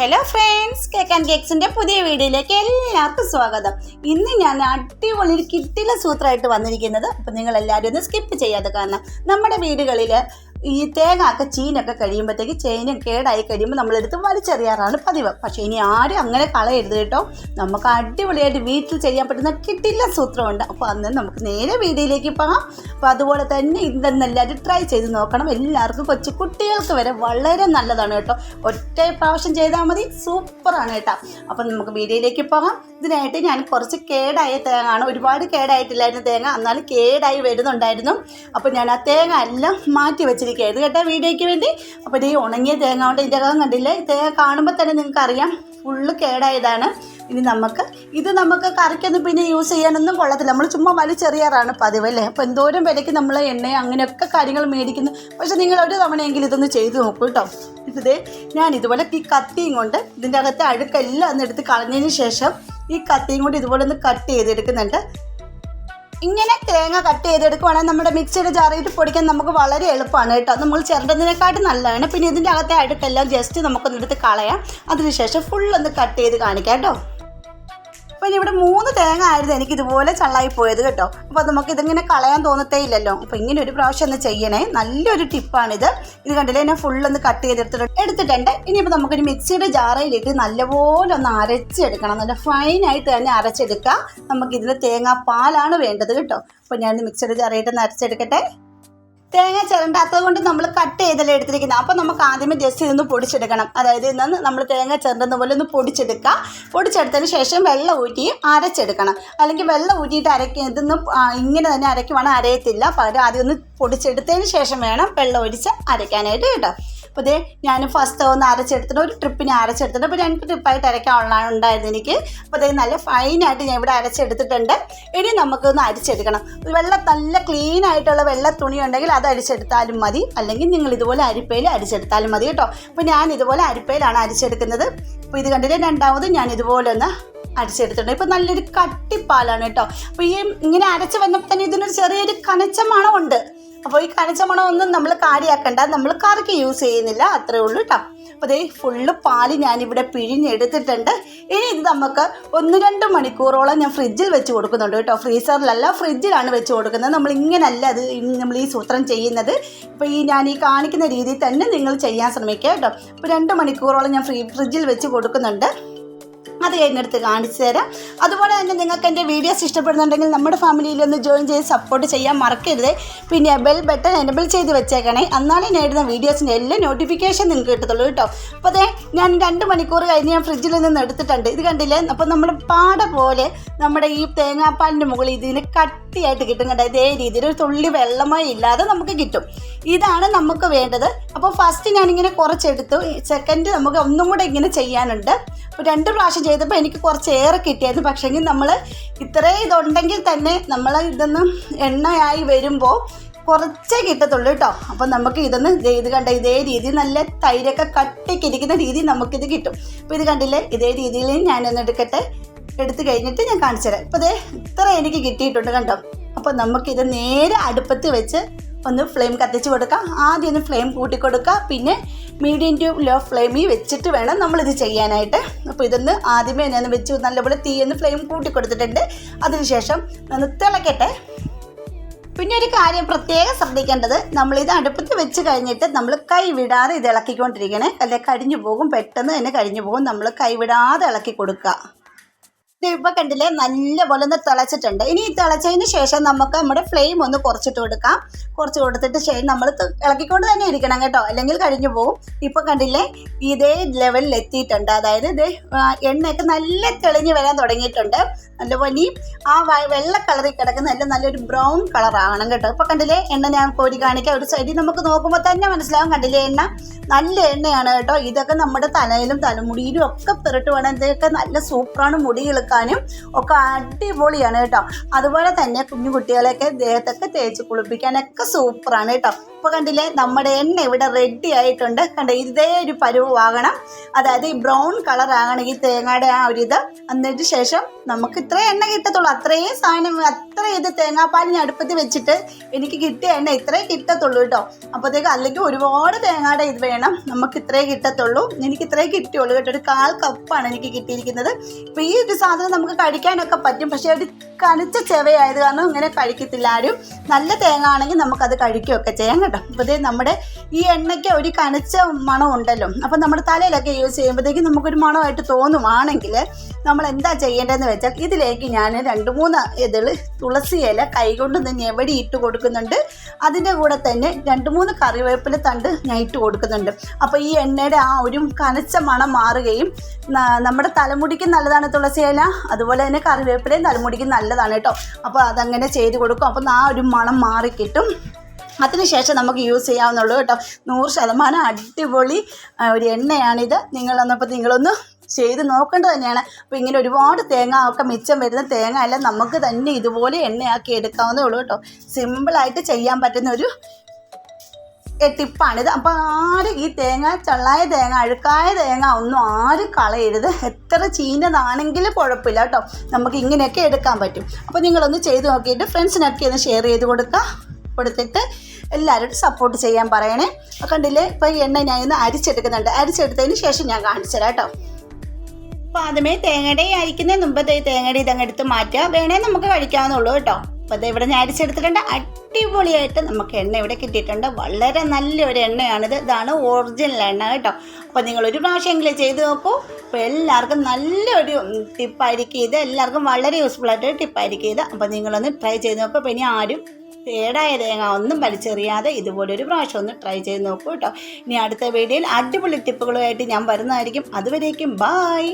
Hello friends cake and കേക്സിന്റെ പുതിയ വീഡിയോയിലേക്ക് എല്ലാവർക്കും സ്വാഗതം. ഇന്ന് ഞാൻ അടിപൊളി ഒരു കിട്ടില സൂത്രമായിട്ട് വന്നിരിക്കുന്നത്. അപ്പം നിങ്ങൾ എല്ലാവരും ഒന്ന് സ്കിപ്പ് ചെയ്യാതെ കാരണം നമ്മുടെ വീടുകളിൽ ഈ തേങ്ങ ഒക്കെ ചീനൊക്കെ കഴിയുമ്പോഴത്തേക്ക് ചേന കേടായി കഴിയുമ്പോൾ നമ്മളെടുത്ത് വലിച്ചെറിയാറാണ് പതിവ്. പക്ഷേ ഇനി ആരും അങ്ങനെ കളയരുത് കേട്ടോ. നമുക്ക് അടിപൊളിയായിട്ട് വീട്ടിൽ ചെയ്യാൻ പറ്റുന്ന കിട്ടില്ല സൂത്രമുണ്ട്. അപ്പോൾ അന്ന് നമുക്ക് നേരെ വീഡിയോയിലേക്ക് പോകാം. അപ്പോൾ അതുപോലെ തന്നെ ഇതെന്ന് എല്ലാവരും ട്രൈ ചെയ്ത് നോക്കണം. എല്ലാവർക്കും കൊച്ചു കുട്ടികൾക്ക് വരെ വളരെ നല്ലതാണ് കേട്ടോ. ഒറ്റ പ്രാവശ്യം ചെയ്താൽ മതി. സൂപ്പറാണ് കേട്ടോ. അപ്പം നമുക്ക് വീഡിയോയിലേക്ക് പോകാം. ഇതിനായിട്ട് ഞാൻ കുറച്ച് കേടായ തേങ്ങ ആണ് ഒരുപാട് കേടായിട്ടില്ലായിരുന്നു തേങ്ങ. എന്നാലും കേടായി വരുന്നുണ്ടായിരുന്നു. അപ്പോൾ ഞാൻ ആ തേങ്ങ എല്ലാം മാറ്റി വെച്ചിരിക്കുകയായിരുന്നു കേട്ടോ വീഡിയോയ്ക്ക് വേണ്ടി? അപ്പോൾ ഈ ഉണങ്ങിയ തേങ്ങ കൊണ്ട് ഇതിന്റെ അകം കണ്ടില്ലേ? തേങ്ങ കാണുമ്പോൾ തന്നെ നിങ്ങൾക്ക് അറിയാം ഫുള്ള് കേടായതാണ്. ഇനി നമുക്ക് ഇത് നമുക്ക് കറിക്കൊന്നും പിന്നെ യൂസ് ചെയ്യാനൊന്നും കൊള്ളത്തില്ല. നമ്മൾ ചുമ്മാ വലിച്ചെറിയാറാണ് പതിവ് അല്ലേ? അപ്പോൾ എന്തോരം വിലയ്ക്ക് നമ്മൾ എണ്ണ അങ്ങനെയൊക്കെ കാര്യങ്ങൾ മേടിക്കുന്നു. പക്ഷെ നിങ്ങൾ ഒരു തവണയെങ്കിലും ഇതൊന്ന് ചെയ്തു നോക്കൂ കേട്ടോ. ഇതേ ഞാൻ ഇതുപോലെ ഈ കത്തിയും കൊണ്ട് ഇതിന്റെ അകത്തെ അഴുക്കെല്ലാം ഒന്ന് എടുത്ത് കളഞ്ഞതിന് ശേഷം ഈ കത്തിയും കൊണ്ട് ഇതുപോലെ ഒന്ന് കട്ട് ചെയ്തെടുക്കുന്നുണ്ട്. ഇങ്ങനെ തേങ്ങ കട്ട് ചെയ്തെടുക്കുവാണെങ്കിൽ നമ്മുടെ മിക്സിയുടെ ജാറിയിട്ട് പൊടിക്കാൻ നമുക്ക് വളരെ എളുപ്പമാണ് കേട്ടോ. നമ്മൾ ചിരണ്ടുന്നതിനെക്കാട്ടും നല്ലതാണ്. പിന്നെ ഇതിന്റെ അകത്തെ അഴുക്കെല്ലാം ജസ്റ്റ് നമുക്കൊന്ന് എടുത്ത് കളയാം. അതിനുശേഷം ഫുള്ളൊന്ന് കട്ട് ചെയ്ത് കാണിക്കാം കേട്ടോ. അപ്പോൾ ഇവിടെ മൂന്ന് തേങ്ങ ആയിരുന്നു എനിക്ക് ഇതുപോലെ ചള്ളായി പോയത് കേട്ടോ. അപ്പോൾ നമുക്ക് ഇതിങ്ങനെ കളയാൻ തോന്നത്തേ ഇല്ലല്ലോ അപ്പോൾ ഇങ്ങനെ ഒരു പ്രാവശ്യം ഒന്ന് ചെയ്യണേ. നല്ലൊരു ടിപ്പാണിത്. ഇത് കണ്ടില്ലേ? ഞാൻ ഫുള്ളൊന്ന് കട്ട് ചെയ്തെടുത്തിട്ട് എടുത്തിട്ടുണ്ട്. ഇനിയിപ്പോൾ നമുക്കൊരു മിക്സിയുടെ ജാറയിലിട്ട് നല്ലപോലെ ഒന്ന് അരച്ചെടുക്കണം. നല്ല ഫൈനായിട്ട് തന്നെ അരച്ചെടുക്കാം. നമുക്കിതിൽ തേങ്ങാപ്പാലാണ് വേണ്ടത് കേട്ടോ. അപ്പോൾ ഞാൻ മിക്സിയുടെ ജാറയിട്ട് ഒന്ന് അരച്ചെടുക്കട്ടെ. തേങ്ങ ചിരണ്ടാത്തത് കൊണ്ട് നമ്മൾ കട്ട് ചെയ്തല്ലേ എടുത്തിരിക്കുന്നത് അപ്പോൾ നമുക്ക് ആദ്യമേ ജസ്റ്റ് ഇതൊന്ന് പൊടിച്ചെടുക്കണം. അതായത് ഇന്ന് നമ്മൾ തേങ്ങ ചിരണ്ടുന്ന പോലെ ഒന്ന് പൊടിച്ചെടുക്കുക. പൊടിച്ചെടുത്തതിന് ശേഷം വെള്ളം ഊറ്റി അരച്ചെടുക്കണം. അല്ലെങ്കിൽ വെള്ളം ഊറ്റിയിട്ട് അരക്കി ഇതൊന്നും ഇങ്ങനെ തന്നെ അരയ്ക്കുവാണെങ്കിൽ അരയത്തില്ല. പകരം ആദ്യം ഒന്ന് പൊടിച്ചെടുത്തതിന് ശേഷം വേണം വെള്ളം ഒഴിച്ച് അരയ്ക്കാനായിട്ട് കേട്ടോ. അപ്പോൾ ഇതേ ഞാൻ ഫസ്റ്റ് ഒന്ന് അരച്ചെടുത്തിട്ട് ഒരു ട്രിപ്പിന് അരച്ചെടുത്തിട്ട് അപ്പോൾ രണ്ട് ട്രിപ്പായിട്ട് അരയ്ക്കാനുള്ള ഉണ്ടായിരുന്നു എനിക്ക്. അപ്പോൾ അതേ നല്ല ഫൈനായിട്ട് ഞാൻ ഇവിടെ അരച്ചെടുത്തിട്ടുണ്ട്. ഇനി നമുക്കൊന്ന് അരിച്ചെടുക്കണം. വെള്ള നല്ല ക്ലീൻ ആയിട്ടുള്ള വെള്ള തുണി ഉണ്ടെങ്കിൽ അത് അരിച്ചെടുത്താലും മതി. അല്ലെങ്കിൽ നിങ്ങൾ ഇതുപോലെ അരിപ്പയിൽ അരിച്ചെടുത്താലും മതി കേട്ടോ. അപ്പോൾ ഞാൻ ഇതുപോലെ അരിപ്പയിലാണ് അരിച്ചെടുക്കുന്നത്. അപ്പോൾ ഇത് കണ്ടിട്ട് രണ്ടാമത് ഞാൻ ഇതുപോലെ ഒന്ന് അരച്ചെടുത്തിട്ടുണ്ട്. ഇപ്പോൾ നല്ലൊരു കട്ടിപ്പാലാണ് കേട്ടോ. അപ്പോൾ ഈ ഇങ്ങനെ അരച്ച് വന്നപ്പോൾ തന്നെ ഇതിനൊരു ചെറിയൊരു കനച്ച മണമുണ്ട് അപ്പോൾ ഈ കനച്ച മണമൊന്നും നമ്മൾ കാര്യമാക്കണ്ട നമ്മൾ കറിക്ക് യൂസ് ചെയ്യുന്നില്ല. അത്രേ ഉള്ളൂ കേട്ടോ അപ്പോൾ ഇതേ ഫുള്ള് പാൽ ഞാനിവിടെ പിഴിഞ്ഞെടുത്തിട്ടുണ്ട്. ഇനി ഇത് നമുക്ക് ഒന്ന് രണ്ട് മണിക്കൂറോളം ഞാൻ ഫ്രിഡ്ജിൽ വെച്ച് കൊടുക്കുന്നുണ്ട് കേട്ടോ ഫ്രീസറിലല്ല ഫ്രിഡ്ജിലാണ് വെച്ച് കൊടുക്കുന്നത്. നമ്മൾ ഇങ്ങനല്ല അത് നമ്മൾ ഈ സൂത്രം ചെയ്യുന്നത്. ഇപ്പോൾ ഈ ഞാൻ ഈ കാണിക്കുന്ന രീതിയിൽ തന്നെ നിങ്ങൾ ചെയ്യാൻ ശ്രമിക്കുക കേട്ടോ അപ്പോൾ രണ്ട് മണിക്കൂറോളം ഞാൻ ഫ്രീ ഫ്രിഡ്ജിൽ വെച്ച് കൊടുക്കുന്നുണ്ട്. അത് കഴിഞ്ഞെടുത്ത് കാണിച്ചു തരാം. അതുപോലെ തന്നെ നിങ്ങൾക്ക് എന്റെ വീഡിയോസ് ഇഷ്ടപ്പെടുന്നുണ്ടെങ്കിൽ നമ്മുടെ ഫാമിലിയിൽ ഒന്ന് ജോയിൻ ചെയ്ത് സപ്പോർട്ട് ചെയ്യാൻ മറക്കരുത്. പിന്നെ ബെൽ ബട്ടൺ എനബിൾ ചെയ്ത് വെച്ചേക്കണേ. എന്നാലേ ഞാൻ ഇടുന്ന വീഡിയോസിന്റെ എല്ലാ നോട്ടിഫിക്കേഷൻ നിങ്ങൾക്ക് കിട്ടത്തുള്ളൂ കേട്ടോ. അപ്പോൾ അതെ ഞാൻ രണ്ട് മണിക്കൂർ കഴിഞ്ഞ് ഞാൻ ഫ്രിഡ്ജിൽ നിന്ന് എടുത്തിട്ടുണ്ട്. ഇത് കണ്ടില്ലേ? അപ്പോൾ നമ്മുടെ പാട പോലെ നമ്മുടെ ഈ തേങ്ങാപ്പാലിന്റെ മുകളിൽ ഇതിന് കട്ടിയായിട്ട് കിട്ടും കേട്ടോ ഇതേ രീതിയിൽ ഒരു തുള്ളി വെള്ളമായി ഇല്ലാതെ നമുക്ക് കിട്ടും. ഇതാണ് നമുക്ക് വേണ്ടത്. അപ്പോൾ ഫസ്റ്റ് ഞാനിങ്ങനെ കുറച്ചെടുത്തു. സെക്കൻഡ് നമുക്ക് ഒന്നും കൂടെ ഇങ്ങനെ ചെയ്യാനുണ്ട്. അപ്പോൾ രണ്ട് പ്രാവശ്യം ചെയ്തപ്പോൾ എനിക്ക് കുറച്ച് ഏറെ കിട്ടിയായിരുന്നു. പക്ഷേങ്കിൽ നമ്മൾ ഇത്രയും ഇതുണ്ടെങ്കിൽ തന്നെ നമ്മൾ ഇതൊന്ന് എണ്ണയായി വരുമ്പോൾ കുറച്ചേ കിട്ടത്തുള്ളൂ കേട്ടോ അപ്പം നമുക്ക് ഇതൊന്ന് ഇത് കണ്ട ഇതേ രീതിയിൽ നല്ല തൈരൊക്കെ കട്ടിക്കിരിക്കുന്ന രീതി നമുക്കിത് കിട്ടും. അപ്പോൾ ഇത് കണ്ടില്ലേ ഇതേ രീതിയിൽ ഞാനൊന്ന് എടുക്കട്ടെ. എടുത്തു കഴിഞ്ഞിട്ട് ഞാൻ കാണിച്ചു തരാം. ഇപ്പോൾ ഇത്ര എനിക്ക് കിട്ടിയിട്ടുണ്ട് കണ്ടോ. അപ്പോൾ നമുക്കിത് നേരെ അടുപ്പത്ത് വെച്ച് ഒന്ന് ഫ്ലെയിം കത്തിച്ച് കൊടുക്കാം. ആദ്യം ഒന്ന് ഫ്ലെയിം കൂട്ടി കൊടുക്കുക പിന്നെ മീഡിയം ടു ലോ ഫ്ലെയിമിൽ വെച്ചിട്ട് വേണം നമ്മളിത് ചെയ്യാനായിട്ട്. അപ്പോൾ ഇതൊന്ന് ആദ്യമേ ഞാൻ വെച്ച് നല്ലപോലെ തീ ഒന്ന് ഫ്ലെയിം കൂട്ടി കൊടുത്തിട്ടുണ്ട്. അതിനുശേഷം ഒന്ന് തിളക്കട്ടെ. പിന്നെ ഒരു കാര്യം പ്രത്യേകം ശ്രദ്ധിക്കേണ്ടത് നമ്മൾ ഇത് അടുപ്പത്ത് വെച്ച് കഴിഞ്ഞിട്ട് നമ്മൾ കൈ വിടാതെ ഇത് ഇളക്കിക്കൊണ്ടിരിക്കണേ. അല്ലെ കരിഞ്ഞു പോകും പെട്ടെന്ന് തന്നെ കരിഞ്ഞു പോകും. നമ്മൾ കൈ വിടാതെ ഇളക്കി കൊടുക്കുക. ഇത് ഇപ്പോൾ കണ്ടില്ലേ? നല്ലപോലെ ഒന്ന് തിളച്ചിട്ടുണ്ട്. ഇനി ഈ തിളച്ചതിന് ശേഷം നമുക്ക് നമ്മുടെ ഫ്ലെയിം ഒന്ന് കുറച്ചിട്ട് കൊടുക്കാം. കുറച്ച് കൊടുത്തിട്ട് ശേഷം നമ്മൾ ഇളക്കിക്കൊണ്ട് തന്നെ ഇരിക്കണം കേട്ടോ. അല്ലെങ്കിൽ കഴിഞ്ഞു പോകും ഇപ്പോൾ കണ്ടില്ലേ? ഇതേ ലെവലിൽ എത്തിയിട്ടുണ്ട്. അതായത് ഇത് എണ്ണയൊക്കെ നല്ല തെളിഞ്ഞു വരാൻ തുടങ്ങിയിട്ടുണ്ട്. നല്ലപോലെ ഇനി ആ വെള്ള കളറിൽ കിടക്കുന്ന നല്ല നല്ലൊരു ബ്രൗൺ കളർ ആവണം കേട്ടോ. ഇപ്പോൾ കണ്ടില്ലേ? എണ്ണ ഞാൻ കോരി കാണിക്കാം. ഒരു സൈഡിൽ നമുക്ക് നോക്കുമ്പോൾ തന്നെ മനസ്സിലാവും കണ്ടില്ലേ എണ്ണ? നല്ല എണ്ണയാണ് കേട്ടോ. ഇതൊക്കെ നമ്മുടെ തലയിലും തലമുടിയിലും ഒക്കെ പുരട്ട് വേണം ഇതൊക്കെ നല്ല സൂപ്പറാണ് മുടി കിളുക്കാനും ഒക്കെ അടിപൊളിയാണ് കേട്ടോ. അതുപോലെ തന്നെ കുഞ്ഞു കുട്ടികളെയൊക്കെ ദേഹത്തൊക്കെ തേച്ച് കുളിപ്പിക്കാനൊക്കെ സൂപ്പറാണ് കേട്ടോ. അപ്പോൾ കണ്ടില്ലേ? നമ്മുടെ എണ്ണ ഇവിടെ റെഡി ആയിട്ടുണ്ട്. കണ്ട ഇതേ ഒരു പരുവാകണം അതായത് ഈ ബ്രൗൺ കളർ ആകണം ഈ തേങ്ങയുടെ ആ ഒരു ഇത് എന്നിട്ട് ശേഷം നമുക്ക് ഇത്ര എണ്ണ കിട്ടത്തുള്ളൂ. അത്രയും സാധനം അത്ര ഇത് തേങ്ങാപ്പാൽ ഞാൻ അടുപ്പത്ത് വെച്ചിട്ട് എനിക്ക് കിട്ടിയ എണ്ണ ഇത്രേ കിട്ടത്തുള്ളൂ കേട്ടോ. അപ്പോഴത്തേക്ക് അല്ലെങ്കിൽ ഒരുപാട് തേങ്ങയുടെ ഇത് വേണം. നമുക്ക് ഇത്രേ കിട്ടത്തുള്ളൂ. എനിക്ക് ഇത്രേ കിട്ടിയുള്ളൂ കേട്ടോ. ഒരു കാൽ കപ്പാണ് എനിക്ക് കിട്ടിയിരിക്കുന്നത്. അപ്പോൾ ഈ ഒരു സാധനം നമുക്ക് കഴിക്കാനൊക്കെ പറ്റും. പക്ഷേ ഒരു കണിച്ച ചെവയായത് കാരണം ഇങ്ങനെ കഴിക്കത്തില്ല ആരും. നല്ല തേങ്ങ ആണെങ്കിൽ നമുക്കത് കഴിക്കുകയൊക്കെ ചെയ്യാം കേട്ടോ. അപ്പോൾ ഇതേ നമ്മുടെ ഈ എണ്ണയ്ക്ക് ഒരു കനച്ച മണം ഉണ്ടല്ലോ അപ്പോൾ നമ്മുടെ തലയിലൊക്കെ യൂസ് ചെയ്യുമ്പോഴത്തേക്കും നമുക്കൊരു മണമായിട്ട് തോന്നുവാണെങ്കിൽ നമ്മൾ എന്താ ചെയ്യേണ്ടതെന്ന് വെച്ചാൽ ഇതിലേക്ക് ഞാൻ രണ്ട് മൂന്ന് ഇതിൽ തുളസി ഇല കൈകൊണ്ട് തന്നെ എവിടെ ഇട്ട് കൊടുക്കുന്നുണ്ട്. അതിന്റെ കൂടെ തന്നെ രണ്ട് മൂന്ന് കറിവേപ്പില തണ്ട് ഞാൻ ഇട്ട് കൊടുക്കുന്നുണ്ട്. അപ്പോൾ ഈ എണ്ണയുടെ ആ ഒരു കനച്ച മണം മാറുകയും നമ്മുടെ തലമുടിക്ക് നല്ലതാണ് തുളസി ഇല അതുപോലെ തന്നെ കറിവേപ്പിലയും തലമുടിക്ക് നല്ലതാണ് കേട്ടോ. അപ്പോൾ അതങ്ങനെ ചെയ്ത് കൊടുക്കും. അപ്പം ആ ഒരു മണം മാറിക്കിട്ടും. അതിനുശേഷം നമുക്ക് യൂസ് ചെയ്യാവുന്നുള്ളൂ കേട്ടോ. നൂറ് ശതമാനം അടിപൊളി ഒരു എണ്ണയാണിത്. നിങ്ങളൊന്നപ്പോൾ നിങ്ങളൊന്ന് ചെയ്ത് നോക്കേണ്ടത് തന്നെയാണ്. അപ്പോൾ ഇങ്ങനെ ഒരുപാട് തേങ്ങ ഒക്കെ മിച്ചം വരുന്ന തേങ്ങ അല്ല നമുക്ക് തന്നെ ഇതുപോലെ എണ്ണയാക്കി എടുക്കാവുന്നേ ഉള്ളൂ കേട്ടോ. സിമ്പിളായിട്ട് ചെയ്യാൻ പറ്റുന്ന ഒരു ടിപ്പാണിത്. അപ്പോൾ ആരും ഈ തേങ്ങ ചള്ളായ തേങ്ങ അഴുക്കായ തേങ്ങ ഒന്നും ആരും കളയരുത്. എത്ര ചീഞ്ഞതാണെങ്കിലും കുഴപ്പമില്ല കേട്ടോ. നമുക്ക് ഇങ്ങനെയൊക്കെ എടുക്കാൻ പറ്റും. അപ്പോൾ നിങ്ങളൊന്ന് ചെയ്ത് നോക്കിയിട്ട് ഫ്രണ്ട്സിനൊക്കെ ഒന്ന് ഷെയർ ചെയ്ത് കൊടുക്കുക കൊടുത്തിട്ട് എല്ലാവരും സപ്പോർട്ട് ചെയ്യാൻ പറയണേ. കണ്ടില്ലേ? ഇപ്പൊ ഈ എണ്ണ ഞാൻ ഇന്ന് അരിച്ചെടുക്കുന്നുണ്ട്. അരിച്ചെടുത്തതിന് ശേഷം ഞാൻ കാണിച്ചു കേട്ടോ. അപ്പോൾ ആദ്യമേ തേങ്ങയുടെ അരിക്കുന്നതിന് മുമ്പ് തേങ്ങയുടെ ഇതങ്ങ് എടുത്ത് മാറ്റുക. വേണേ നമുക്ക് കഴിക്കാവുന്നുള്ളൂ കേട്ടോ. അപ്പോൾ ഇവിടെ ഞാൻ അരിച്ചെടുത്തിട്ടുണ്ട്. അടിപൊളിയായിട്ട് നമുക്ക് എണ്ണ ഇവിടെ കിട്ടിയിട്ടുണ്ട്. വളരെ നല്ലൊരു എണ്ണയാണിത്. ഇതാണ് ഒറിജിനൽ എണ്ണ കേട്ടോ. അപ്പോൾ നിങ്ങളൊരു പ്രാവശ്യമെങ്കിലും ചെയ്ത് നോക്കൂ. അപ്പോൾ എല്ലാവർക്കും നല്ലൊരു ടിപ്പായിരിക്കും ഇത്. എല്ലാവർക്കും വളരെ യൂസ്ഫുൾ ആയിട്ടൊരു ടിപ്പായിരിക്കും ഇത്. അപ്പോൾ നിങ്ങളൊന്ന് ട്രൈ ചെയ്ത് നോക്കൂ. അപ്പോൾ ഇനി ആരും കേടായ തേങ്ങ ഒന്നും വലിച്ചെറിയാതെ ഇതുപോലൊരു പ്രാവശ്യം ഒന്ന് ട്രൈ ചെയ്ത് നോക്കൂ കേട്ടോ. ഇനി അടുത്ത വീഡിയോയിൽ അടിപൊളി ടിപ്പുകളുമായിട്ട് ഞാൻ വരുന്നതായിരിക്കും. അതുവരേക്കും ബായ്